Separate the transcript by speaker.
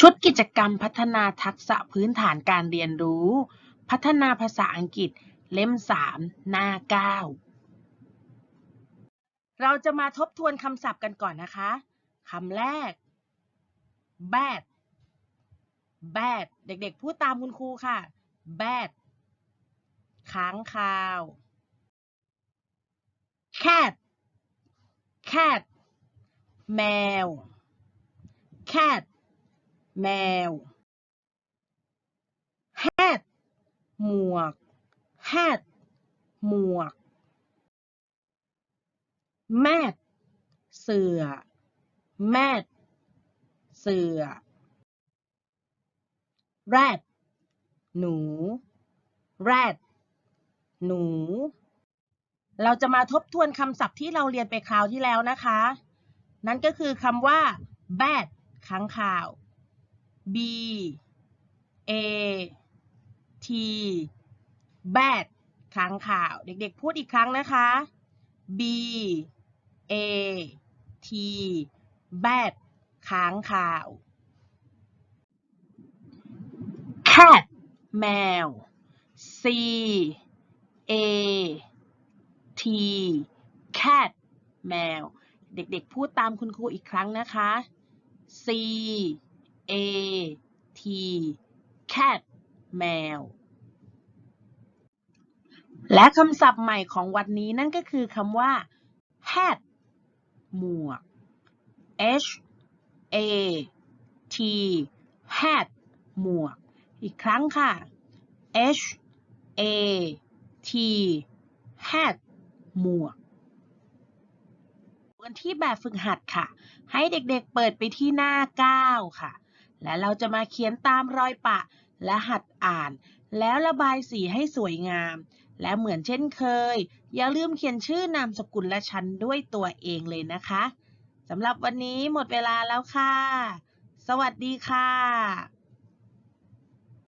Speaker 1: ชุดกิจกรรมพัฒนาทักษะพื้นฐานการเรียนรู้ พัฒนาภาษาอังกฤษเล่ม 3 หน้า 9 เราจะมาทบทวนคำศัพท์กันก่อนนะคะคำแรก bad bad เด็กๆ พูดตามคุณครูค่ะ bad ค้างคาว cat cat แมว cat แมว hat หมวก hat หมวก mat เสือ mat เสือ rat หนู rat หนู เราจะมาทบทวนคำศัพท์ที่เราเรียนไปคราวที่แล้วนะคะ นั่นก็คือคำว่า bad ค้างคาว b a t bad ค้างข่าว เด็กๆ พูดอีกครั้งนะคะ b a t bad ค้างข่าว cat แมว c a t cat แมว เด็กๆ พูดตามคุณครูอีกครั้งนะคะ c a t cat แมว และคำศัพท์ใหม่ของวันนี้นั่นก็คือคำว่า hat หมวก h a t hat หมวก อีกครั้งค่ะ h a t hat หมวกกันที่แบบฝึกหัดค่ะ ให้เด็กๆเปิดไปที่หน้า 9 ค่ะ และเราจะมาเขียนตามรอยปะ และหัดอ่าน แล้วระบายสีให้สวยงาม และเหมือนเช่นเคย อย่าลืมเขียนชื่อนามสกุลและชั้นด้วยตัวเองเลยนะคะสำหรับวันนี้หมดเวลาแล้วค่ะ สวัสดีค่ะ